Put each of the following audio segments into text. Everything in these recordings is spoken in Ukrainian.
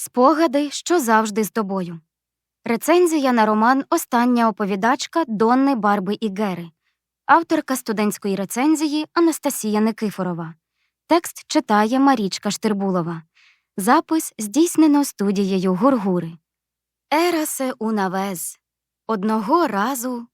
Спогади, що завжди з тобою. Рецензія на роман Остання оповідачка Донни Барби і Гери. Авторка студентської рецензії Анастасія Никифорова. Текст читає Марічка Штирбулова. Запис здійснено студією Гургури. Ерасе унавез. Одного разу.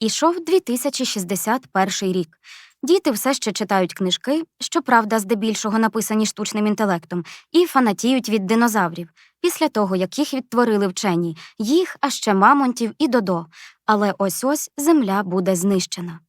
Ішов 2061 рік. Діти все ще читають книжки, щоправда, здебільшого написані штучним інтелектом, і фанатіють від динозаврів, після того, як їх відтворили вчені, їх, а ще мамонтів і додо. Але ось ось земля буде знищена.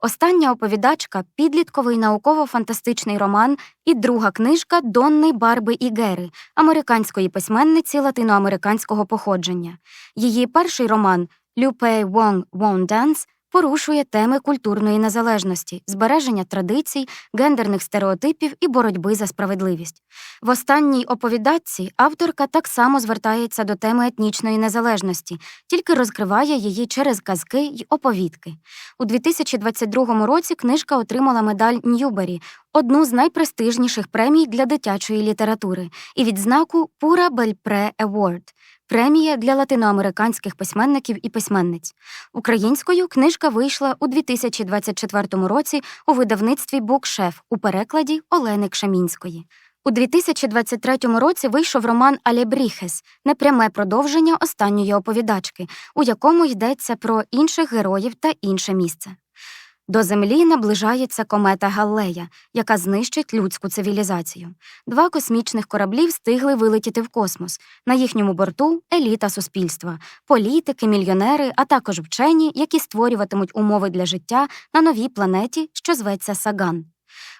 Остання оповідачка підлітковий науково-фантастичний роман і друга книжка Донни Барби і Гери, американської письменниці латиноамериканського походження. Її перший роман Люпей Wong Won't Dance порушує теми культурної незалежності, збереження традицій, гендерних стереотипів і боротьби за справедливість. В останній оповідачці авторка так само звертається до теми етнічної незалежності, тільки розкриває її через казки й оповідки. У 2022 році книжка отримала медаль Ньюбері, одну з найпрестижніших премій для дитячої літератури, і відзнаку Пура Бельпре Award – премія для латиноамериканських письменників і письменниць. Українською книжка вийшла у 2024 році у видавництві Букшеф у перекладі Олени Кшамінської. У 2023 році вийшов роман Алєбріхес непряме продовження останньої оповідачки, у якому йдеться про інших героїв та інше місце. До Землі наближається комета Галлея, яка знищить людську цивілізацію. Два космічних кораблі встигли вилетіти в космос. На їхньому борту еліта суспільства, політики, мільйонери, а також вчені, які створюватимуть умови для життя на новій планеті, що зветься Саган.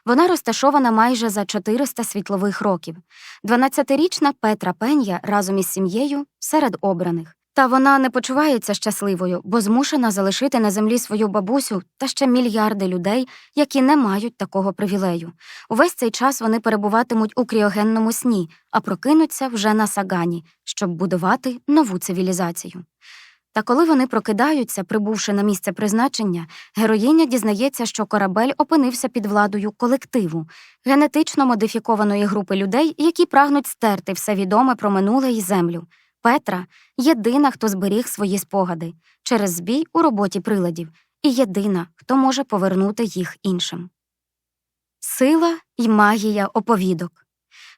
Вона розташована майже за 400 світлових років. 12-річна Петра Пен'я разом із сім'єю серед обраних. Та вона не почувається щасливою, бо змушена залишити на землі свою бабусю та ще мільярди людей, які не мають такого привілею. Увесь цей час вони перебуватимуть у кріогенному сні, а прокинуться вже на сагані, щоб будувати нову цивілізацію. Та коли вони прокидаються, прибувши на місце призначення, героїня дізнається, що корабель опинився під владою колективу, генетично модифікованої групи людей, які прагнуть стерти все відоме про минуле і землю. Петра єдина, хто зберіг свої спогади через збій у роботі приладів, і єдина, хто може повернути їх іншим. Сила й магія оповідок.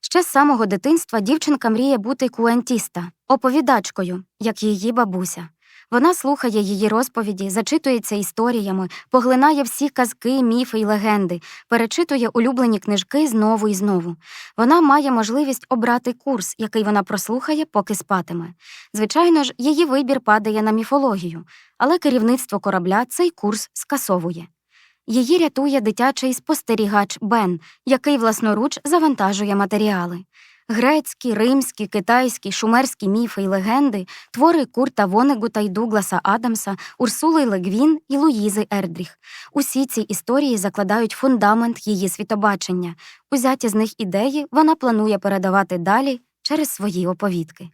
Ще з самого дитинства дівчинка мріє бути куентіста, оповідачкою, як її бабуся. Вона слухає її розповіді, зачитується історіями, поглинає всі казки, міфи й легенди, перечитує улюблені книжки знову і знову. Вона має можливість обрати курс, який вона прослухає, поки спатиме. Звичайно ж, її вибір падає на міфологію, але керівництво корабля цей курс скасовує. Її рятує дитячий спостерігач Бен, який власноруч завантажує матеріали. Грецькі, римські, китайські, шумерські міфи й легенди, твори Курта Вонегута й Дугласа Адамса, Урсули Легвін і Луїзи Ердріх. Усі ці історії закладають фундамент її світобачення. Узяті з них ідеї вона планує передавати далі через свої оповідки.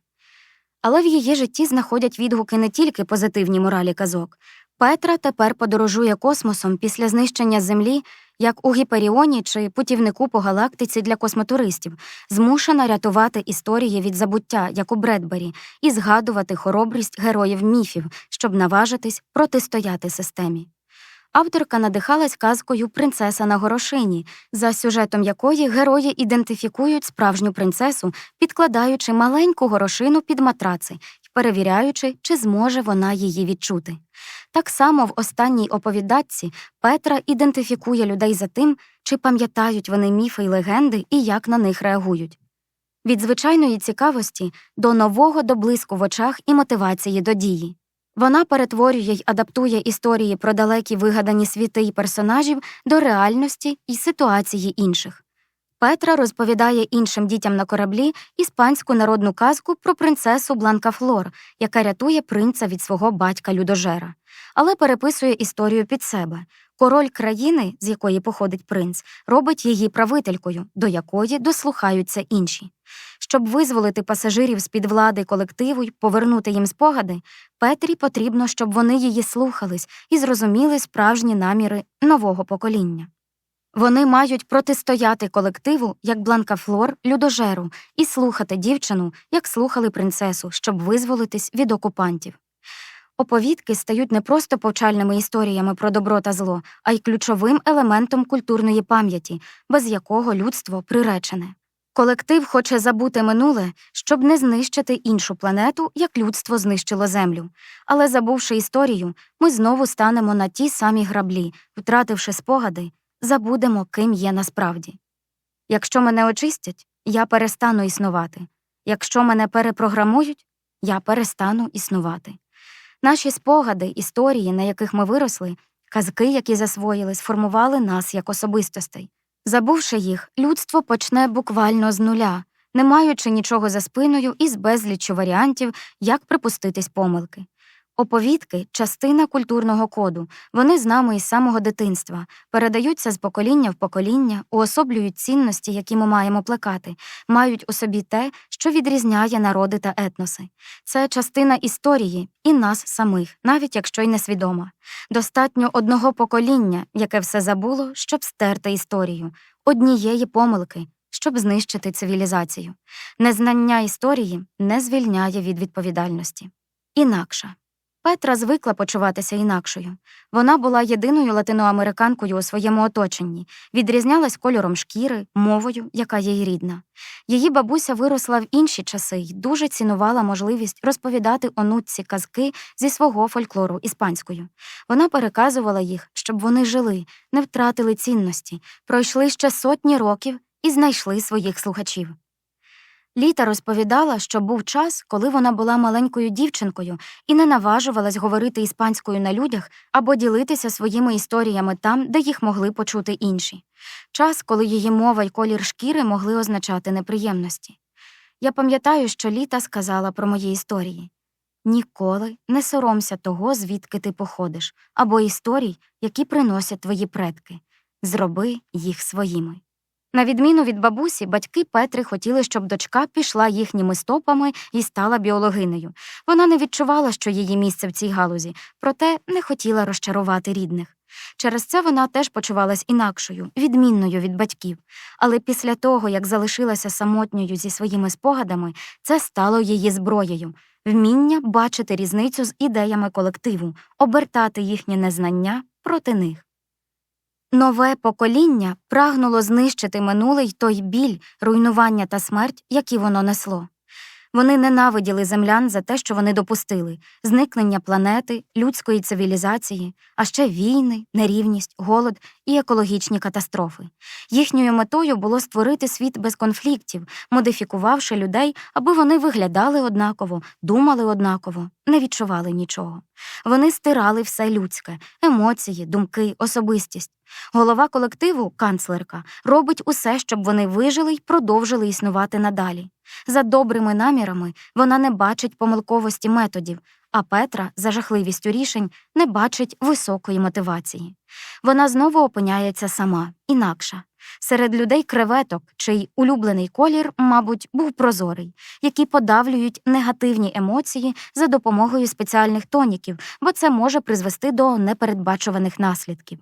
Але в її житті знаходять відгуки не тільки позитивні моралі казок. Петра тепер подорожує космосом після знищення Землі, як у Гіперіоні чи путівнику по галактиці для космотуристів, змушена рятувати історії від забуття, як у Бредбері, і згадувати хоробрість героїв міфів, щоб наважитись протистояти системі. Авторка надихалась казкою Принцеса на горошині, за сюжетом якої герої ідентифікують справжню принцесу, підкладаючи маленьку горошину під матраци перевіряючи, чи зможе вона її відчути. Так само в останній оповідачці Петра ідентифікує людей за тим, чи пам'ятають вони міфи й легенди і як на них реагують. Від звичайної цікавості до нового до блиску в очах і мотивації до дії. Вона перетворює й адаптує історії про далекі вигадані світи й персонажів до реальності і ситуації інших. Петра розповідає іншим дітям на кораблі іспанську народну казку про принцесу Бланка Флор, яка рятує принца від свого батька Людожера, але переписує історію під себе. Король країни, з якої походить принц, робить її правителькою, до якої дослухаються інші. Щоб визволити пасажирів з під влади колективу й повернути їм спогади, Петрі потрібно, щоб вони її слухались і зрозуміли справжні наміри нового покоління. Вони мають протистояти колективу, як Бланкафлор, людожеру, і слухати дівчину, як слухали принцесу, щоб визволитись від окупантів. Оповідки стають не просто повчальними історіями про добро та зло, а й ключовим елементом культурної пам'яті, без якого людство приречене. Колектив хоче забути минуле, щоб не знищити іншу планету, як людство знищило Землю. Але забувши історію, ми знову станемо на ті самі граблі, втративши спогади, забудемо, ким є насправді. Якщо мене очистять, я перестану існувати. Якщо мене перепрограмують, я перестану існувати. Наші спогади, історії, на яких ми виросли, казки, які засвоїли, сформували нас як особистостей. Забувши їх, людство почне буквально з нуля, не маючи нічого за спиною і з безліччю варіантів, як припуститись помилки. Оповідки частина культурного коду, вони з нами із самого дитинства, передаються з покоління в покоління, уособлюють цінності, які ми маємо плекати, мають у собі те, що відрізняє народи та етноси. Це частина історії і нас самих, навіть якщо й несвідома. Достатньо одного покоління, яке все забуло, щоб стерти історію, однієї помилки, щоб знищити цивілізацію. Незнання історії не звільняє від відповідальності. Інакша. Петра звикла почуватися інакшою. Вона була єдиною латиноамериканкою у своєму оточенні, відрізнялась кольором шкіри, мовою, яка їй рідна. Її бабуся виросла в інші часи й дуже цінувала можливість розповідати онучці казки зі свого фольклору іспанською. Вона переказувала їх, щоб вони жили, не втратили цінності, пройшли ще сотні років і знайшли своїх слухачів. Літа розповідала, що був час, коли вона була маленькою дівчинкою і не наважувалась говорити іспанською на людях або ділитися своїми історіями там, де їх могли почути інші. Час, коли її мова й колір шкіри могли означати неприємності. Я пам'ятаю, що літа сказала про мої історії ніколи не соромся того, звідки ти походиш, або історій, які приносять твої предки. Зроби їх своїми. На відміну від бабусі, батьки Петри хотіли, щоб дочка пішла їхніми стопами і стала біологинею. Вона не відчувала, що її місце в цій галузі, проте не хотіла розчарувати рідних. Через це вона теж почувалась інакшою, відмінною від батьків. Але після того, як залишилася самотньою зі своїми спогадами, це стало її зброєю вміння бачити різницю з ідеями колективу, обертати їхнє незнання проти них. Нове покоління прагнуло знищити минулий той біль, руйнування та смерть, які воно несло. Вони ненавиділи землян за те, що вони допустили зникнення планети, людської цивілізації, а ще війни, нерівність, голод і екологічні катастрофи. Їхньою метою було створити світ без конфліктів, модифікувавши людей, аби вони виглядали однаково, думали однаково, не відчували нічого. Вони стирали все людське емоції, думки, особистість. Голова колективу, канцлерка, робить усе, щоб вони вижили й продовжили існувати надалі. За добрими намірами вона не бачить помилковості методів, а Петра, за жахливістю рішень, не бачить високої мотивації. Вона знову опиняється сама, інакша. Серед людей креветок, чий улюблений колір, мабуть, був прозорий, які подавлюють негативні емоції за допомогою спеціальних тоніків, бо це може призвести до непередбачуваних наслідків.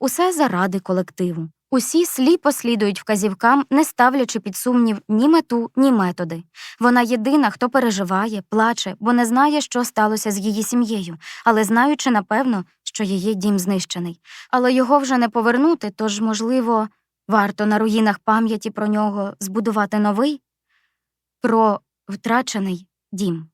Усе заради колективу. Усі сліпо слідують вказівкам, не ставлячи під сумнів ні мету, ні методи. Вона єдина, хто переживає, плаче, бо не знає, що сталося з її сім'єю, але знаючи, напевно, що її дім знищений. Але його вже не повернути, тож, можливо, варто на руїнах пам'яті про нього збудувати новий, про втрачений дім.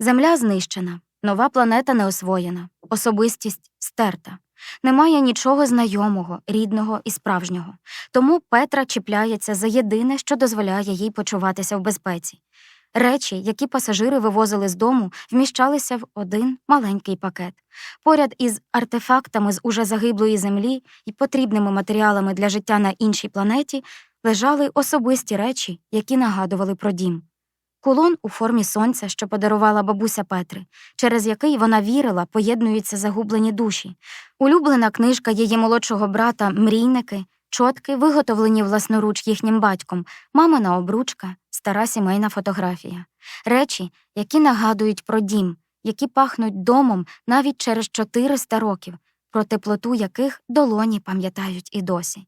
Земля знищена, нова планета не освоєна, особистість стерта. Немає нічого знайомого, рідного і справжнього. Тому Петра чіпляється за єдине, що дозволяє їй почуватися в безпеці. Речі, які пасажири вивозили з дому, вміщалися в один маленький пакет. Поряд із артефактами з уже загиблої землі і потрібними матеріалами для життя на іншій планеті лежали особисті речі, які нагадували про дім. Кулон у формі сонця, що подарувала бабуся Петри, через який вона вірила, поєднуються загублені душі, улюблена книжка її молодшого брата Мрійники, чотки, виготовлені власноруч їхнім батьком, мамина обручка, стара сімейна фотографія, речі, які нагадують про дім, які пахнуть домом навіть через 400 років. про теплоту яких долоні пам'ятають і досі.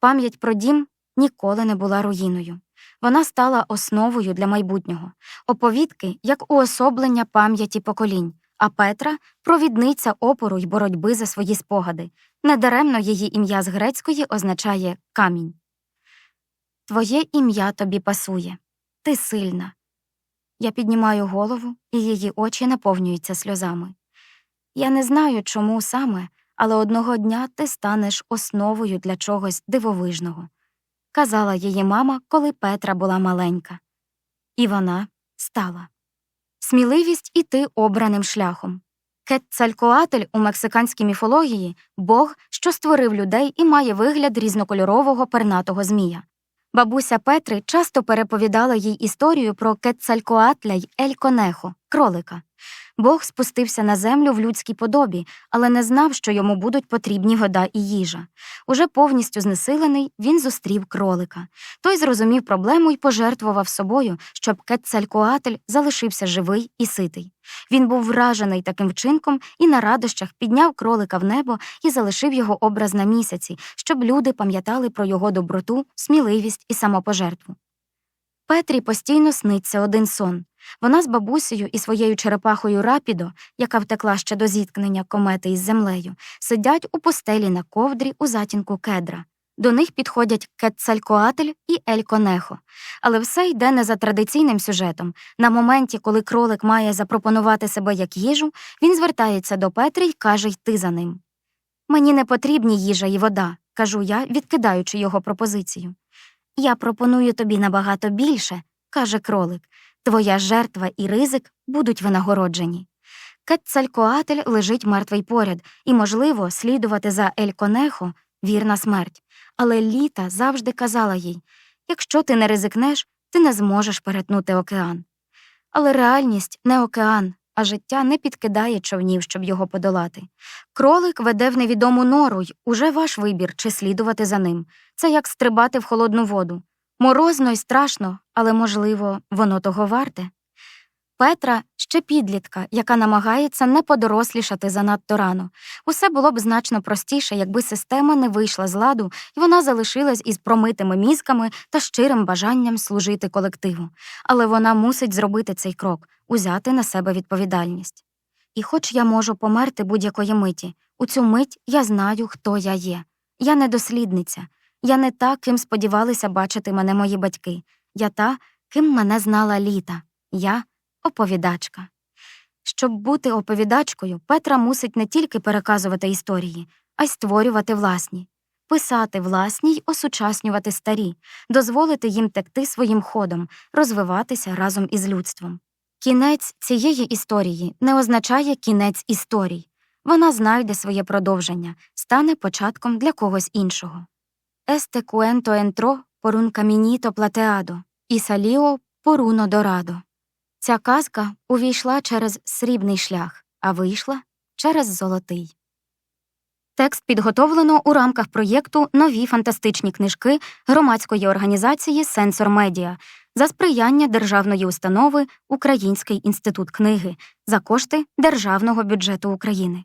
Пам'ять про дім ніколи не була руїною. Вона стала основою для майбутнього, оповідки як уособлення пам'яті поколінь, а Петра провідниця опору й боротьби за свої спогади. Недаремно її ім'я з грецької означає камінь. Твоє ім'я тобі пасує. Ти сильна. Я піднімаю голову, і її очі наповнюються сльозами. Я не знаю, чому саме, але одного дня ти станеш основою для чогось дивовижного, казала її мама, коли Петра була маленька. І вона стала. Сміливість іти обраним шляхом. Кетцалькоатель у мексиканській міфології бог, що створив людей і має вигляд різнокольорового пернатого змія. Бабуся Петри часто переповідала їй історію про Кетцалькоатля й Ель Конехо, кролика. Бог спустився на землю в людській подобі, але не знав, що йому будуть потрібні вода і їжа. Уже повністю знесилений, він зустрів кролика. Той зрозумів проблему і пожертвував собою, щоб Кетцалькоатель залишився живий і ситий. Він був вражений таким вчинком і на радощах підняв кролика в небо і залишив його образ на місяці, щоб люди пам'ятали про його доброту, сміливість і самопожертву. Петрі постійно сниться один сон. Вона з бабусею і своєю черепахою Рапідо, яка втекла ще до зіткнення комети із землею, сидять у постелі на ковдрі у затінку кедра. До них підходять Кетцалькоатель і Ель Конехо. Але все йде не за традиційним сюжетом. На моменті, коли кролик має запропонувати себе як їжу, він звертається до Петри й каже йти за ним. Мені не потрібні їжа і вода, кажу я, відкидаючи його пропозицію. Я пропоную тобі набагато більше, каже кролик. Твоя жертва і ризик будуть винагороджені. Кетцалькоатель лежить мертвий поряд, і, можливо, слідувати за Ель Конехо – вірна смерть. Але літа завжди казала їй якщо ти не ризикнеш, ти не зможеш перетнути океан. Але реальність не океан, а життя не підкидає човнів, щоб його подолати. Кролик веде в невідому нору й уже ваш вибір, чи слідувати за ним. Це як стрибати в холодну воду. Морозно й страшно, але, можливо, воно того варте. Петра ще підлітка, яка намагається не подорослішати занадто рано. Усе було б значно простіше, якби система не вийшла з ладу, і вона залишилась із промитими мізками та щирим бажанням служити колективу. Але вона мусить зробити цей крок, узяти на себе відповідальність. І хоч я можу померти будь-якої миті, у цю мить я знаю, хто я є. Я не дослідниця. Я не та, ким сподівалися бачити мене мої батьки. Я та, ким мене знала літа. Я оповідачка. Щоб бути оповідачкою, Петра мусить не тільки переказувати історії, а й створювати власні, писати власні й осучаснювати старі, дозволити їм текти своїм ходом, розвиватися разом із людством. Кінець цієї історії не означає кінець історій. Вона знайде своє продовження, стане початком для когось іншого. Este cuento entró por un plateado і por uno dorado. Ця казка увійшла через срібний шлях, а вийшла через золотий. Текст підготовлено у рамках проєкту Нові фантастичні книжки громадської організації Сенсор Медіа за сприяння державної установи Український інститут книги за кошти Державного бюджету України.